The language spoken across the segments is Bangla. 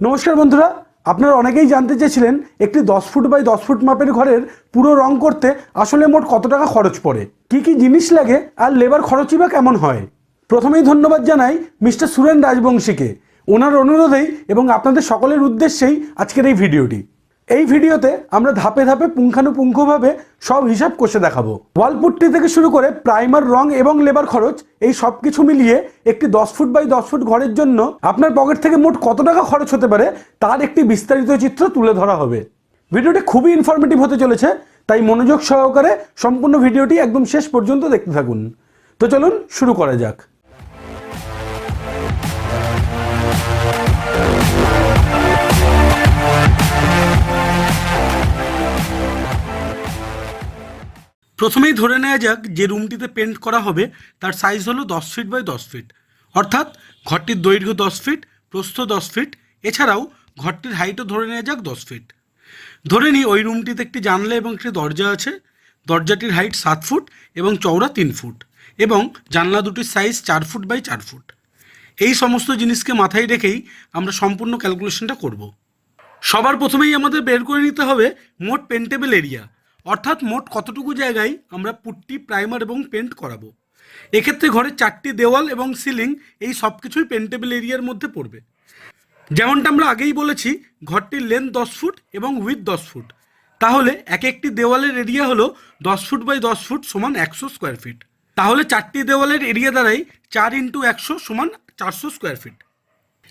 নমস্কার বন্ধুরা, আপনারা অনেকেই জানতে চেয়েছিলেন একটি দশ ফুট বাই দশ ফুট মাপের ঘরের পুরো রং করতে আসলে মোট কত টাকা খরচ পড়ে, কি কি জিনিস লাগে আর লেবার খরচই বা কেমন হয়? প্রথমেই ধন্যবাদ জানাই মিস্টার সুরেন রাজবংশীকে। ওনার অনুরোধেই এবং আপনাদের সকলের উদ্দেশ্যেই আজকের এই ভিডিওটি। এই ভিডিওতে আমরা ধাপে ধাপে পুঙ্খানুপুঙ্খভাবে সব হিসাব কষে দেখাবো। ওয়ালপুট্টি থেকে শুরু করে প্রাইমার, রং এবং লেবার খরচ এই সব কিছু মিলিয়ে একটি দশ ফুট বাই দশ ফুট ঘরের জন্য আপনার পকেট থেকে মোট কত টাকা খরচ হতে পারে তার একটি বিস্তারিত চিত্র তুলে ধরা হবে। ভিডিওটি খুবই ইনফরমেটিভ হতে চলেছে, তাই মনোযোগ সহকারে সম্পূর্ণ ভিডিওটি একদম শেষ পর্যন্ত দেখতে থাকুন। তো চলুন শুরু করা যাক। প্রথমেই ধরে নেওয়া যাক যে রুমটিতে পেন্ট করা হবে, তার সাইজ হলো দশ ফিট বাই দশ ফিট অর্থাৎ ঘরটির দৈর্ঘ্য দশ ফিট প্রস্থ দশ ফিট এছাড়াও ঘরটির হাইটও ধরে নেওয়া যাক দশ ফিট ধরে নিই, ওই রুমটিতে একটি জানলা এবং একটি দরজা আছে। দরজাটির হাইট সাত ফুট এবং চওড়া তিন ফুট এবং জানলা দুটির সাইজ চার ফুট বাই চার ফুট এই সমস্ত জিনিসকে মাথায় রেখেই আমরা সম্পূর্ণ ক্যালকুলেশনটা করব। সবার প্রথমেই আমাদের বের করে নিতে হবে মোট পেন্টেবল এরিয়া অর্থাৎ মোট কতটুকু জায়গায় আমরা পুট্টি, প্রাইমার এবং পেন্ট করাবো? এক্ষেত্রে ঘরের চারটি দেওয়াল এবং সিলিং এই সব কিছুই পেন্টেবল এরিয়ার মধ্যে পড়বে। যেমনটা আমরা আগেই বলেছি, ঘরটির লেন্থ দশ ফুট এবং উইথ দশ ফুট। তাহলে এক একটি দেওয়ালের এরিয়া হলো দশ ফুট বাই দশ ফুট সমান একশো স্কোয়ার ফিট। তাহলে চারটি দেওয়ালের এরিয়া দ্বারাই চার ইন্টু একশো সমান চারশো স্কোয়ার ফিট।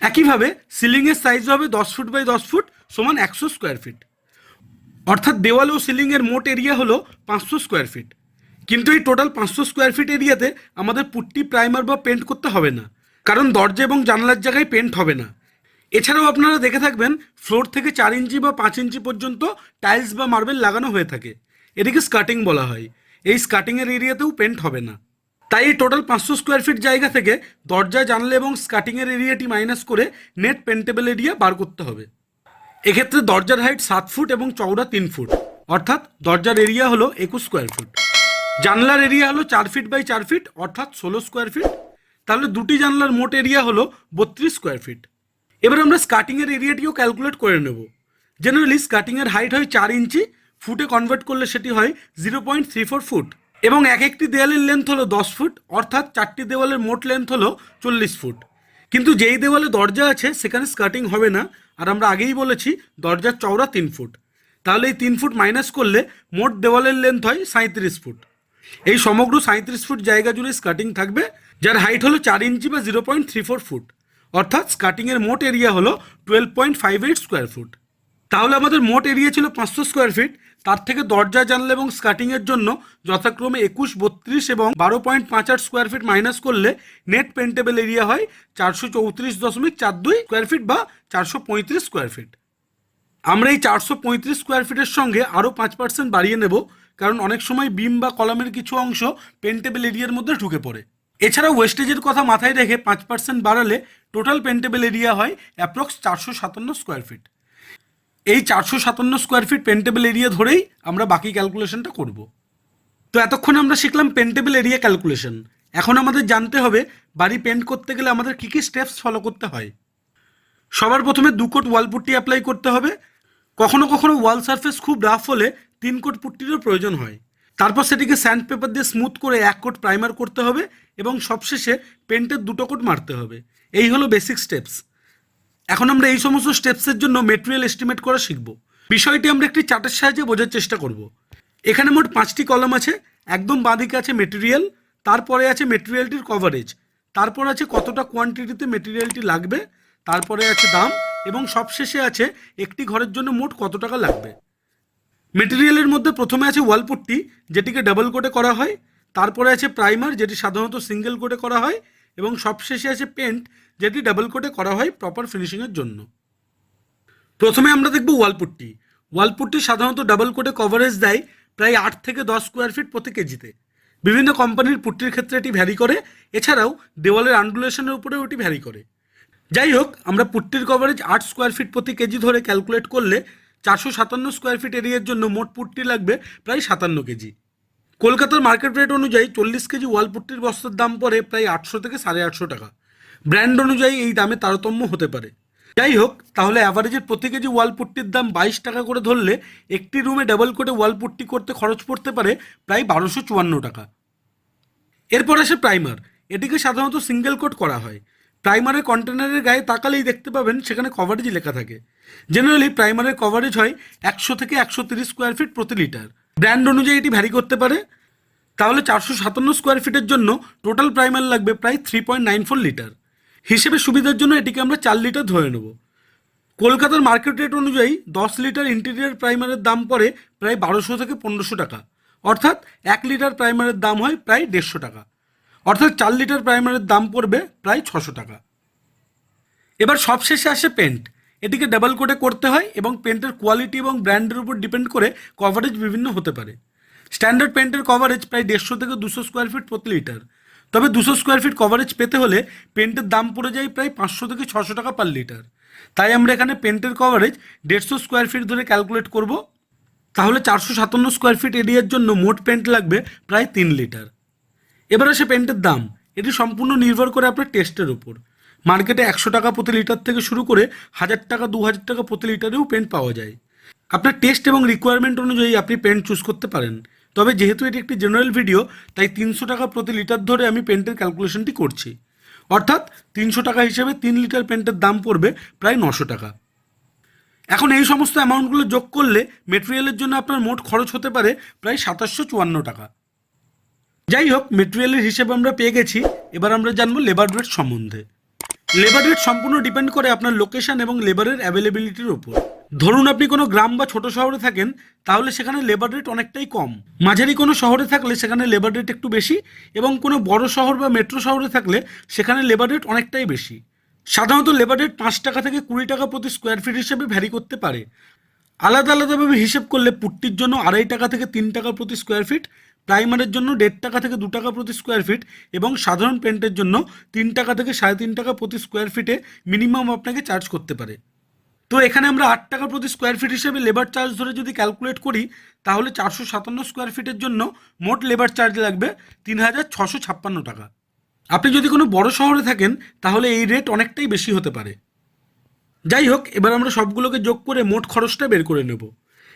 একইভাবে সিলিংয়ের সাইজ হবে দশ ফুট বাই দশ ফুট সমান একশো স্কোয়ার ফিট। অর্থাৎ দেওয়াল ও সিলিংয়ের মোট এরিয়া হলো পাঁচশো স্কোয়ার ফিট কিন্তু এই টোটাল পাঁচশো স্কোয়ার ফিট এরিয়াতে আমাদের পুট্টি প্রাইমার বা পেন্ট করতে হবে না, কারণ দরজা এবং জানলার জায়গায় পেন্ট হবে না। এছাড়াও আপনারা দেখে থাকবেন ফ্লোর থেকে চার ইঞ্চি বা পাঁচ ইঞ্চি পর্যন্ত টাইলস বা মার্বেল লাগানো হয়ে থাকে। এটিকে স্কার্টিং বলা হয়। এই স্কার্টিংয়ের এরিয়াতেও পেন্ট হবে না। তাই এই টোটাল পাঁচশো স্কোয়ার ফিট জায়গা থেকে দরজা, জানলা এবং স্কার্টিংয়ের এরিয়াটি মাইনাস করে নেট পেন্টেবল এরিয়া বার করতে হবে। এক্ষেত্রে দরজার হাইট সাত ফুট এবং চওড়া তিন ফুট। অর্থাৎ দরজার এরিয়া হলো একুশ স্কোয়ার ফুট জানলার এরিয়া হলো চার ফিট বাই চার ফিট অর্থাৎ ষোলো স্কোয়ার ফিট তাহলে দুটি জানলার মোট এরিয়া হলো বত্রিশ স্কোয়ার ফিট এবার আমরা স্কার্টিংয়ের এরিয়াটিও ক্যালকুলেট করে নেব। জেনারেলি স্কার্টিংয়ের হাইট হয় চার ইঞ্চি, ফুটে কনভার্ট করলে সেটি হয় zero point three four foot এবং এক একটি দেওয়ালের লেন্থ হলো দশ ফুট, অর্থাৎ চারটি দেওয়ালের মোট লেন্থ হলো চল্লিশ ফুট। কিন্তু যেই দেওয়ালে দরজা আছে, সেখানে স্কার্টিং হবে না আর আমরা আগেই বলেছি, দরজার চওড়া তিন ফুট। তাহলে এই তিন ফুট মাইনাস করলে মোট দেওয়ালের লেন্থ হয় সাঁত্রিশ ফুট। এই সমগ্র সাঁত্রিশ ফুট জায়গা জুড়ে স্কার্টিং থাকবে, যার হাইট হলো চার ইঞ্চি বা zero point three four foot. অর্থাৎ স্কার্টিংয়ের মোট এরিয়া হলো twelve point five eight square foot তাহলে আমাদের মোট এরিয়া ছিল পাঁচশো স্কোয়ার ফিট তার থেকে দরজা, জানলা এবং স্কার্টিংয়ের জন্য যথাক্রমে একুশ, বত্রিশ এবং বারো পয়েন্ট পাঁচ আট স্কোয়ার ফিট মাইনাস করলে নেট পেন্টেবল এরিয়া হয় চারশো চৌত্রিশ দশমিক চার দুই স্কোয়ার ফিট বা চারশো পঁয়ত্রিশ স্কোয়ার ফিট আমরা এই চারশো পঁয়ত্রিশ স্কোয়ার ফিটের সঙ্গে আরও পাঁচ পার্সেন্ট বাড়িয়ে নেব, কারণ অনেক সময় বিম বা কলামের কিছু অংশ পেন্টেবল এরিয়ার মধ্যে ঢুকে পড়ে। এছাড়াও ওয়েস্টেজের কথা মাথায় রেখে পাঁচ পার্সেন্ট বাড়ালে টোটাল পেন্টেবল এরিয়া হয় অ্যাপ্রক্স চারশো সাতান্ন স্কোয়ার ফিট এই চারশো সাতান্ন স্কোয়ার ফিট পেন্টেবল এরিয়া ধরেই আমরা বাকি ক্যালকুলেশনটা করব। তো এতক্ষণ আমরা শিখলাম পেন্টেবল এরিয়া ক্যালকুলেশন এখন আমাদের জানতে হবে বাড়ি পেন্ট করতে গেলে আমাদের কী কী স্টেপস ফলো করতে হয়। সবার প্রথমে দু কোট ওয়াল পুট্টি অ্যাপ্লাই করতে হবে। কখনো কখনো ওয়াল সারফেস খুব রাফ হলে তিন কোট পুট্টিরও প্রয়োজন হয়। তারপর সেটিকে স্যান্ড পেপার দিয়ে স্মুথ করে এক কোট প্রাইমার করতে হবে এবং সবশেষে পেন্টের দুটো কোট মারতে হবে। এই হলো বেসিক স্টেপস এখন আমরা এই সমস্ত স্টেপসের জন্য মেটেরিয়াল এস্টিমেট করা শিখব। বিষয়টি আমরা একটি চার্টের সাহায্যে বোঝার চেষ্টা করব। এখানে মোট পাঁচটি কলম আছে, একদম বাঁদিকে আছে মেটেরিয়াল তারপরে আছে মেটেরিয়ালটির কভারেজ তারপর আছে কতটা কোয়ান্টিটিতে মেটেরিয়ালটি লাগবে, তারপরে আছে দাম, এবং সবশেষে আছে একটি ঘরের জন্য মোট কত টাকা লাগবে। মেটেরিয়ালের মধ্যে প্রথমে আছে ওয়ালপুট্টি যেটিকে ডাবল কোটে করা হয়, তারপরে আছে প্রাইমার যেটি সাধারণত সিঙ্গেল কোটে করা হয় এবং সবশেষে আছে পেন্ট যেটি ডাবল কোটে করা হয় প্রপার ফিনিশিংয়ের জন্য। প্রথমে আমরা দেখব ওয়ালপুটটি ওয়ালপুটটি সাধারণত ডাবল কোটে কভারেজ দেয় প্রায় আট থেকে দশ স্কোয়ার ফিট প্রতি কেজিতে। বিভিন্ন কোম্পানির পুট্টির ক্ষেত্রে এটি ভ্যারি করে, এছাড়াও দেওয়ালের আন্ডুলেশনের উপরেও এটি ভ্যারি করে। যাই হোক, আমরা পুট্টির কভারেজ আট স্কোয়ার ফিট প্রতি কেজি ধরে ক্যালকুলেট করলে চারশো সাতান্ন স্কোয়ার ফিট এরিয়ার জন্য মোট পুট্টি লাগবে প্রায় সাতান্ন কেজি। কলকাতার মার্কেট রেট অনুযায়ী চল্লিশ কেজি ওয়াল পুট্টির বস্তার দাম পড়ে প্রায় আটশো থেকে সাড়ে আটশো টাকা। ব্র্যান্ড অনুযায়ী এই দামে তারতম্য হতে পারে। যাই হোক, তাহলে অ্যাভারেজের প্রতি কেজি ওয়ালপুট্টির দাম বাইশ টাকা করে ধরলে একটি রুমে ডাবল কোটে ওয়াল পুট্টি করতে খরচ পড়তে পারে প্রায় বারোশো চুয়ান্ন টাকা। এরপর আসে প্রাইমার এটিকে সাধারণত সিঙ্গেল কোট করা হয়। প্রাইমারের কন্টেনারের গায়ে তাকালেই দেখতে পাবেন সেখানে কভারেজ লেখা থাকে। জেনারেলি প্রাইমারের কভারেজ হয় একশো থেকে একশো তিরিশ স্কোয়ার ফিট প্রতি লিটার ব্র্যান্ড অনুযায়ী এটি ভ্যারি করতে পারে। তাহলে চারশো সাতান্ন স্কোয়ার ফিটের জন্য টোটাল প্রাইমার লাগবে প্রায় three point nine four litre হিসেবে সুবিধার জন্য এটিকে আমরা চার লিটার ধরে নেব। কলকাতার মার্কেট রেট অনুযায়ী দশ লিটার ইন্টেরিয়ার প্রাইমারের দাম পড়ে প্রায় বারোশো থেকে পনেরোশো টাকা। অর্থাৎ এক লিটার প্রাইমারের দাম হয় প্রায় দেড়শো টাকা। অর্থাৎ চার লিটার প্রাইমারের দাম পড়বে প্রায় ছশো টাকা। এবার সবশেষে আসে পেন্ট এটিকে ডাবল কোটে করতে হয় এবং পেন্টের কোয়ালিটি এবং ব্র্যান্ডের উপর ডিপেন্ড করে কভারেজ বিভিন্ন হতে পারে। স্ট্যান্ডার্ড পেন্টের কভারেজ প্রায় দেড়শো থেকে দুশো স্কোয়ার ফিট প্রতি লিটার তবে দুশো স্কোয়ার ফিট কভারেজ পেতে হলে পেন্টের দাম পড়ে যায় প্রায় পাঁচশো থেকে ছশো টাকা পার লিটার তাই আমরা এখানে পেন্টের কভারেজ দেড়শো স্কোয়ার ফিট ধরে ক্যালকুলেট করব। তাহলে চারশো সাতান্ন স্কোয়ার ফিট এরিয়ার জন্য মোট পেন্ট লাগবে প্রায় তিন লিটার এবার আসে পেন্টের দাম। এটি সম্পূর্ণ নির্ভর করে আপনার টেস্টের উপর। মার্কেটে একশো টাকা প্রতি লিটার থেকে শুরু করে হাজার টাকা, দু হাজার টাকা প্রতি লিটারেও পেন্ট পাওয়া যায়। আপনার টেস্ট এবং রিকোয়ারমেন্ট অনুযায়ী আপনি পেন্ট চুজ করতে পারেন। তবে যেহেতু এটি একটি জেনারেল ভিডিও তাই তিনশো টাকা প্রতি লিটার ধরে আমি পেন্টের ক্যালকুলেশনটি করছি। অর্থাৎ তিনশো টাকা হিসেবে তিন লিটার পেন্টের দাম পড়বে প্রায় নশো টাকা। এখন এই সমস্ত অ্যামাউন্টগুলো যোগ করলে মেটেরিয়ালের জন্য আপনার মোট খরচ হতে পারে প্রায় সাতাশশো চুয়ান্ন টাকা। যাই হোক মেটেরিয়ালের হিসেবে আমরা পেয়ে গেছি। এবার আমরা জানব লেবার রেট সম্বন্ধে। লেবার রেট সম্পূর্ণ ডিপেন্ড করে আপনার লোকেশন এবং লেবারের অ্যাভেলেবিলিটির উপর। ধরুন আপনি কোনো গ্রাম বা ছোট শহরে থাকেন, তাহলে সেখানে লেবার রেট অনেকটাই কম। মাঝারি কোনো শহরে থাকলে সেখানে লেবার রেট একটু বেশি এবং কোনো বড় শহর বা মেট্রো শহরে থাকলে সেখানে লেবার রেট অনেকটাই বেশি। সাধারণত লেবার রেট পাঁচ টাকা থেকে কুড়ি টাকা প্রতি স্কোয়ার ফিট হিসেবে ভ্যারি করতে পারে। আলাদা আলাদাভাবে হিসেব করলে পুট্টির জন্য আড়াই টাকা থেকে তিন টাকা প্রতি স্কোয়ার ফিট প্রাইমারের জন্য দেড় টাকা থেকে দু টাকা প্রতি স্কোয়ার ফিট এবং সাধারণ পেন্টের জন্য তিন টাকা থেকে সাড়ে তিন টাকা প্রতি স্কোয়ার ফিটে মিনিমাম আপনাকে চার্জ করতে পারে। তো এখানে আমরা আট টাকা প্রতি স্কোয়ার ফিট হিসেবে লেবার চার্জ ধরে যদি ক্যালকুলেট করি, তাহলে চারশো সাতান্ন স্কোয়ার ফিটের জন্য মোট লেবার চার্জ লাগবে তিন হাজার ছশো ছাপ্পান্ন টাকা। আপনি যদি কোনো বড় শহরে থাকেন, তাহলে এই রেট অনেকটাই বেশি হতে পারে। যাই হোক, এবার আমরা সবগুলোকে যোগ করে মোট খরচটা বের করে নেব।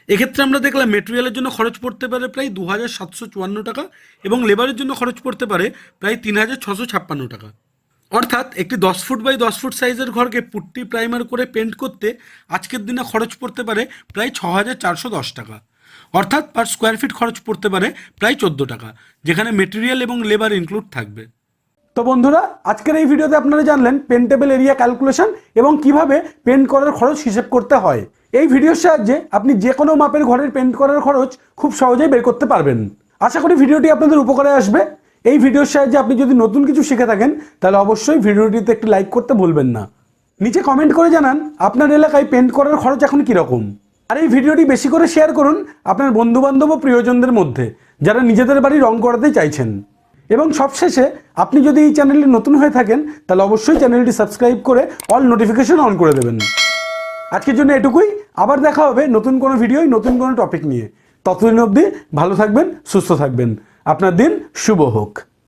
এক্ষেত্রে আমরা দেখলাম মেটেরিয়ালের জন্য খরচ পড়তে পারে প্রায় দু হাজার সাতশো চুয়ান্ন টাকা এবং লেবারের জন্য খরচ পড়তে পারে প্রায় তিন হাজার ছশো ছাপ্পান্ন টাকা। অর্থাৎ একটি দশ ফুট বাই দশ ফুট সাইজের ঘরকে পুট্টি প্রাইমার করে পেন্ট করতে আজকের দিনে খরচ পড়তে পারে প্রায় ছ হাজার চারশো দশ টাকা। অর্থাৎ পার স্কোয়ার ফিট খরচ পড়তে পারে প্রায় চোদ্দ টাকা, যেখানে মেটেরিয়াল এবং লেবার ইনক্লুড থাকবে। তো বন্ধুরা, আজকের এই ভিডিওতে আপনারা জানলেন পেন্টেবল এরিয়া ক্যালকুলেশন এবং কীভাবে পেন্ট করার খরচ হিসেব করতে হয়। এই ভিডিওর সাহায্যে আপনি যে কোনো মাপের ঘরের পেন্ট করার খরচ খুব সহজেই বের করতে পারবেন। আশা করি ভিডিওটি আপনাদের উপকারে আসবে। এই ভিডিওর সাহায্যে আপনি যদি নতুন কিছু শিখে থাকেন, তাহলে অবশ্যই ভিডিওটিতে একটি লাইক করতে ভুলবেন না। নিচে কমেন্ট করে জানান, আপনার এলাকায় পেন্ট করার খরচ এখন কীরকম? আর এই ভিডিওটি বেশি করে শেয়ার করুন আপনার বন্ধুবান্ধব ও প্রিয়জনদের মধ্যে, যারা নিজেদের বাড়ি রং করাতে চাইছেন। এবং সবশেষে, আপনি যদি এই চ্যানেলে নতুন হয়ে থাকেন, তাহলে অবশ্যই চ্যানেলটি সাবস্ক্রাইব করে অল নোটিফিকেশন অন করে দেবেন। আজকের জন্য এটুকুই। আবার দেখা হবে নতুন কোনো ভিডিওয়, নতুন কোনো টপিক নিয়ে। ততদিন অবধি ভালো থাকবেন, সুস্থ থাকবেন। আপনার দিন শুভ হোক।